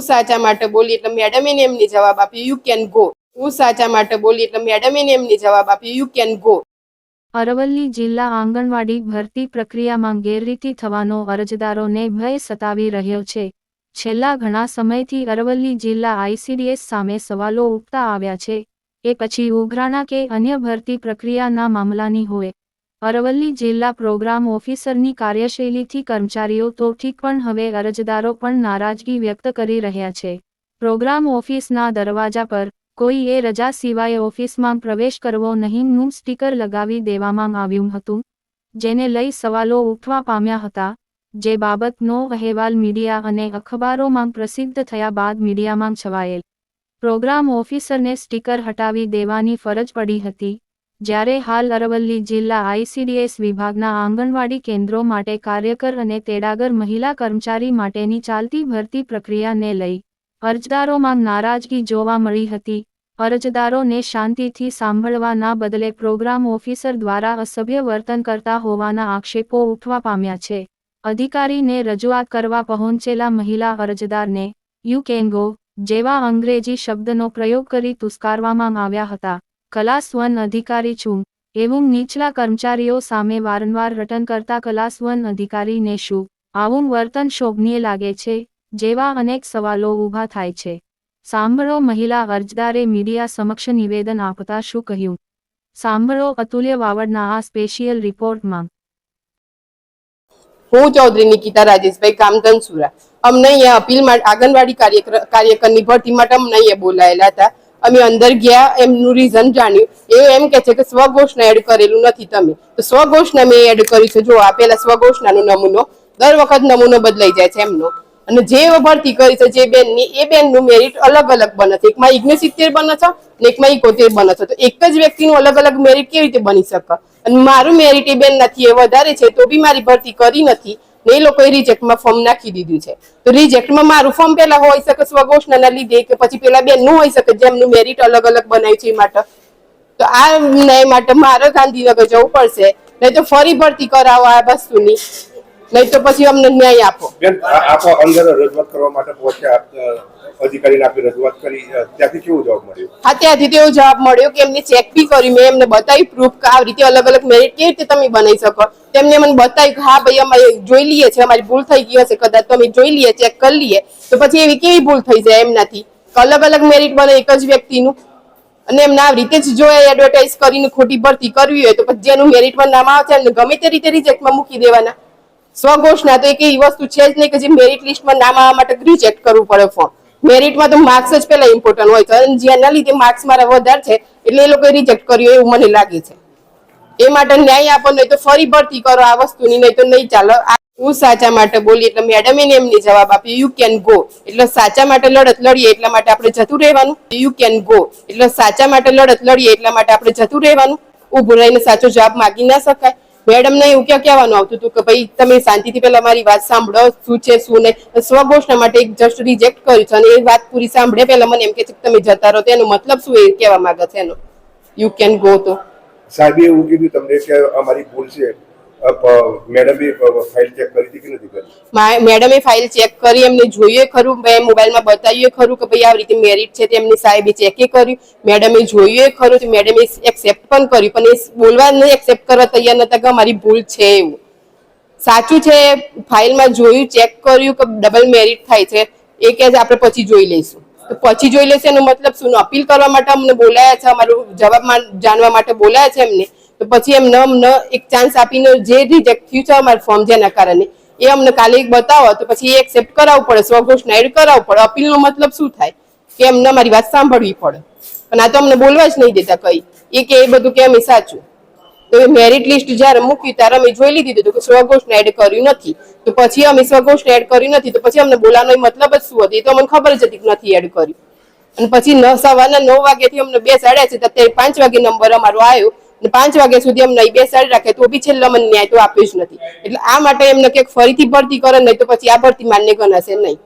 હું સાચા માટે બોલી એટલે મેડમે એમની જવાબ આપ્યો યુ કેન ગો હું સાચા માટે બોલી એટલે મેડમે એમની જવાબ આપ્યો યુ કેન ગો અરવલ્લી જિલ્લા આંગણવાડી ભરતી પ્રક્રિયામાં ગેરરીતિ થવાનો અરજદારોને ભય સતાવી રહ્યો છે. છેલ્લા ઘણા સમયથી અરવલ્લી જિલ્લા આઈસીડીએસ સામે સવાલો ઉઠતા આવ્યા છે. એ પછી ઉઘરાણા કે અન્ય ભરતી પ્રક્રિયાના મામલાની હોય. અરવલ્લી જિલ્લા પ્રોગ્રામ ઓફિસરની કાર્યશૈલીથી કર્મચારીઓ તો ઠીક પણ હવે અરજદારો પણ નારાજગી વ્યક્ત કરી રહ્યા છે. પ્રોગ્રામ ઓફિસના દરવાજા પર કોઈ એ રજા સિવાય ઓફિસમાં પ્રવેશ કરવો નહીંનું સ્ટીકર લગાવી દેવામાં આવ્યું હતું, જેને લઈ સવાલો ઉઠવા પામ્યા હતા, જે બાબતનો અહેવાલ મીડિયા અને અખબારોમાં પ્રસિદ્ધ થયા બાદ મીડિયામાં છવાયેલ. પ્રોગ્રામ ઓફિસરને સ્ટીકર હટાવી દેવાની ફરજ પડી હતી જ્યારે હાલ અરવલ્લી જિલ્લા આઈસીડીએસ વિભાગના આંગણવાડી કેન્દ્રો માટે કાર્યકર અને તેડાગર મહિલા કર્મચારી માટેની ચાલતી ભરતી પ્રક્રિયાને લઈ અરજદારોમાં નારાજગી જોવા મળી હતી. અરજદારોને શાંતિથી સાંભળવાના બદલે પ્રોગ્રામ ઓફિસર દ્વારા અસભ્ય વર્તન કરતા હોવાના આક્ષેપો ઉઠવા પામ્યા છે. અધિકારીને રજૂઆત કરવા પહોંચેલા મહિલા અરજદારને યુ કેન ગો જેવા અંગ્રેજી શબ્દનો પ્રયોગ કરી તુસ્કારવામાં આવ્યા હતા. કલાસ વન અધિકારી છું, એવું નીચલા કર્મચારીઓ સામે વારંવાર રટન કરતા કલાસ વન અધિકારીને શું, આવું વર્તન શોભનીય લાગે છે, જેવા અનેક સવાલો ઊભા થાય છે. સાંભળો મહિલા અરજદારે મીડિયા સમક્ષ નિવેદન આપતા શું કહ્યું? સાંભળો અતુલ્ય વાવડના આ સ્પેશિયલ રિપોર્ટમાં. હું ચૌધરી નિકિતા રાજેશભાઈ કામધનસુરા. અમને અહીંયા અપીલ આંગણવાડી કાર્યકર, કાર્યકરની ભરતી માટે અમને અહીંયા બોલાયેલા હતા. અમે અંદર ગયા, એમનું રીઝન જાણ્યું. એ એમ કે છે કે સ્વઘોષણા એડ કરેલું નથી તમે. તો સ્વઘોષણા મેં એડ કર્યું છે. જો આ પેલા સ્વઘોષણાનો નમૂનો, દર વખત નમૂનો બદલાઈ જાય છે એમનો. અને જે ભરતી કરી છે જે બેનની, એ બેનનું મેરિટ અલગ અલગ બને છે. એકમાં ઇગ્નેસિત્તેર બને છે ને એકમાં ઇકોતેર બને છે. તો એક જ વ્યક્તિનું અલગ અલગ મેરિટ કેવી રીતે બની શકે? અને મારું મેરિટ એ બેન નથી, એ વધારે છે, તો બી મારી ભરતી કરી નથી. ને એ લોકોએ રિજેક્ટમાં ફોર્મ નાખી દીધું છે. તો રિજેક્ટમાં મારું ફોર્મ પેલા હોઈ શકે સ્વઘોષણાના લીધે કે પછી પેલા બેનનું હોઈ શકે, જેમનું મેરિટ અલગ અલગ બનાવ્યું છે એ માટે. તો આ ન્યાય માટે મારે ગાંધીનગર જવું પડશે. નહીં તો ફરી ભરતી કરાવો આ વસ્તુની. નહીં તો પછી અમને ન્યાય આપો. આપો અંદર રજૂઆત કરવા માટે પહોંચ્યા અધિકારીને આપી રજૂઆત કરી ત્યાંથી કેવો જવાબ મળ્યો? હા ત્યાંથી તેવો જવાબ મળ્યો કે એમને ચેક બી કર્યું મેં એમને બતાવી પ્રૂફ કે આવી રીતે અલગ અલગ મેરિટ કેવી રીતે તમે બનાવી શકો. તેમને મને બતાવ્યું કે હા ભાઈ અમારે જોઈ લઈએ છે અમારી ભૂલ થઈ ગઈ હશે કદાચ તો અમે જોઈ લઈએ ચેક કરી લઈએ. તો પછી એવી કેવી ભૂલ થઈ જાય એમનાથી? અલગ અલગ મેરિટ બને એક જ વ્યક્તિનું. અને એમને આ રીતે જ જો એડવર્ટાઇઝ કરીને ખોટી ભરતી કરવી હોય તો પછી જેનું મેરિટમાં નામ આવે છે એમને ગમે તે રીતે રિજેક્ટમાં મૂકી દેવાના. સ્વઘોષણા તો એક એવી વસ્તુ છે જ નહીં કે જે મેરિટ લિસ્ટમાં નામ આવવા માટે રિજેક્ટ કરવું પડે ફોર્મ મેરિટમાં તો માર્ક્સ જ પેલા ઇમ્પોર્ટન્ટ હોય છે. અને જેના લીધે માર્ક્સ મારા વધારે છે, એટલે એ લોકોએ રિજેક્ટ કર્યું એવું મને લાગે છે. એ માટે ન્યાય આપો, નહીં તો ફરી ભરતી કરો આ વસ્તુની, નહીં તો નહીં ચાલો. હું સાચા માટે બોલી, એટલે મેડમે એમની જવાબ આપ્યો યુ કેન ગો એટલે સાચા માટે લડત લડીએ એટલા માટે આપણે જતું રહેવાનું. યુ કેન ગો એટલે સાચા માટે લડત લડીએ એટલા માટે આપણે જતું રહેવાનું. ઊભું રહીને સાચો જવાબ માગી ના શકાય. મેડમને એવું ક્યાં કહેવાનું આવતું હતું કે ભાઈ, તમે શાંતિથી પેલા મારી વાત સાંભળો, શું છે, શું નહીં. સ્વઘોષણા માટે એક જસ્ટ રિજેક્ટ કર્યું છે અને એ વાત પૂરી સાંભળે પેલા મને એમ કે છે તમે જતા રહો તેનો મતલબ શું એ કહેવા માંગે છે એનો? યુ કેન ગો તો. સાહેબ એવું કીધું તમને કે અમારી ભૂલ છે. મેડમે ફાઇલ ચેક કરી હતી ફાઇલ ચેક કરી, એમને જોઈએ ખરું, મેં મોબાઈલમાં બતાવ્યું ખરું કે ભાઈ આવી રીતે મેરિટ છે તેમની સાહેબે ચેકે કર્યું. મેડમે જોયું ખરું તો મેડમે એક્સેપ્ટ પણ કર્યું, પણ એ બોલવા નહીં એક્સેપ્ટ કરવા તૈયાર નતા કે મારી ભૂલ છે એવું. સાચું છે, ફાઇલમાં જોયું, ચેક કર્યું કે ડબલ મેરિટ થાય છે, એ કે આપણે પછી જોઈ લઈશું. તો પછી જોઈ લેશે એનો મતલબ શું? અપીલ કરવા માટે અમને બોલાયા છે, અમારું જવાબ જાણવા માટે બોલાયા છે એમને. તો પછી એમને ન એક ચાન્સ આપીને જે રિજેક્ટ થયું છે અમારું ફોર્મ જેના કારણે. એ અમને કાલે એક બતાવો, તો પછી એ એક્સેપ્ટ કરાવવું પડે સ્વઘોષણા એડ કરાવવું પડે. અપીલનો મતલબ શું થાય? કે એમને અમારી વાત સાંભળવી પડે. પણ આ તો અમને બોલવા જ નહીં દેતા કઈ. એ કે એ બધું કે અમે સાચું. તો એ મેરિટ લિસ્ટ જ્યારે મૂક્યું, ત્યારે અમે જોઈ લીધી હતું કે સ્વઘોષણ એડ કર્યું નથી. તો પછી અમે સ્વઘોષણ એડ કર્યું નથી, તો પછી અમને બોલાનો મતલબ જ શું હતો? એ તો અમને ખબર જ હતી કે નથી એડ કર્યું. અને પછી ન સવારના નવ વાગ્યાથી અમને બે સાડ્યા છે અત્યારે પાંચ વાગે નંબર અમારો આવ્યો. પાંચ વાગ્યા સુધી અમને બેસાડી રાખે તો બી છેલ્લો અમને ન્યાય તો આપ્યો જ નથી. એટલે આ માટે એમને કંઈક ફરીથી ભરતી કરે, નહીં તો પછી આ ભરતી માન્ય ગણાશે નહીં.